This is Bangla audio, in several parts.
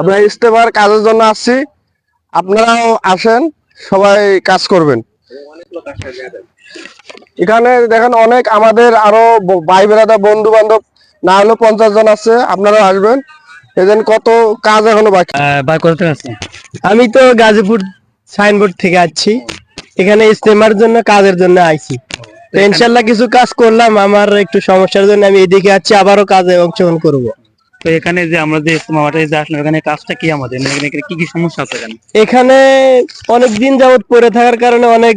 আমরা ইস্তেমার কাজের জন্য আসছি। আপনারাও আসেন সবাই কাজ করবেন। এখানে দেখেন অনেক আমাদের আরও ভাই বেড়াদা বন্ধু বান্ধব না হলেও পঞ্চাশ জন আছে আপনারাও আসবেন। এদিন কত কাজ এখনও বাকি? কোথা আমি তো গাজীপুর সাইনবোর্ড থেকে আসছি। এখানে ইস্তেমার জন্য কাজের জন্য আইছি। তো ইনশাল্লাহ কিছু কাজ করলাম আমার একটু সমস্যার জন্য আমি এদিকে আছি আবারও কাজে অংশগ্রহণ করব। তো এখানে যে আমরা যে মাঠে যে আসলাম এখানে কাজটা কি আমাদের? মানে এখানে কি কি সমস্যা আছে এখানে? এখানে অনেক দিন যাবত পড়ে থাকার কারণে অনেক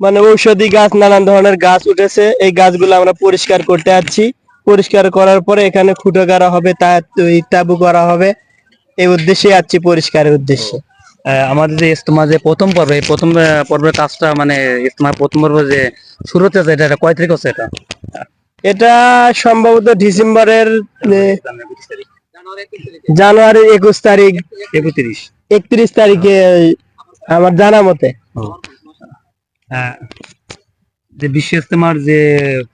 মানে ঔষধি গাছ নানান ধরনের গাছ উঠেছে। এই গাছগুলো আমরা পরিষ্কার করতে যাচ্ছি। পরিষ্কার করার পরে এখানে খুঁটো করা হবে তা তাবু করা হবে। এই উদ্দেশ্যে যাচ্ছি পরিষ্কারের উদ্দেশ্যে। আমাদের যে ইস্তেমা যে প্রথম পর্ব এই প্রথম পর্বের কাজটা মানে ইস্তেমার প্রথম পর্ব যে শুরু হতে এটা এটা কয় তারিখ হচ্ছে এটা? এটা সম্ভবত ডিসেম্বরের জানুয়ারির একুশ তারিখ। একত্রিশ। একত্রিশ তারিখে আমার জানা মতে। আহ, যে বিশ্ব ইস্তেমার যে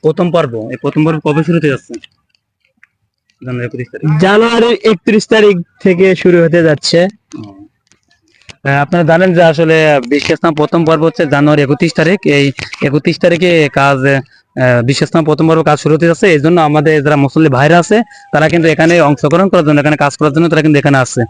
প্রথম পর্ব এই প্রথম পর্ব কবে শুরু হতে যাচ্ছে? জানুয়ারি একত্রিশ তারিখ। জানুয়ারির একত্রিশ তারিখ থেকে শুরু হতে যাচ্ছে। আপনারা জানেন যে আসলে বিশ্ব ইস্তেমা প্রথম পর্ব হচ্ছে জানুয়ারি একত্রিশ তারিখ। এই একত্রিশ তারিখে কাজ আহ, বিশ্ব প্রথমবার কাজ শুরু হতে যাচ্ছে এই জন্য আমাদের যারা মুসল্লি ভাইরা আছে তারা কিন্তু এখানে অংশগ্রহণ করার জন্য এখানে কাজ করার জন্য তারা কিন্তু এখানে আসছে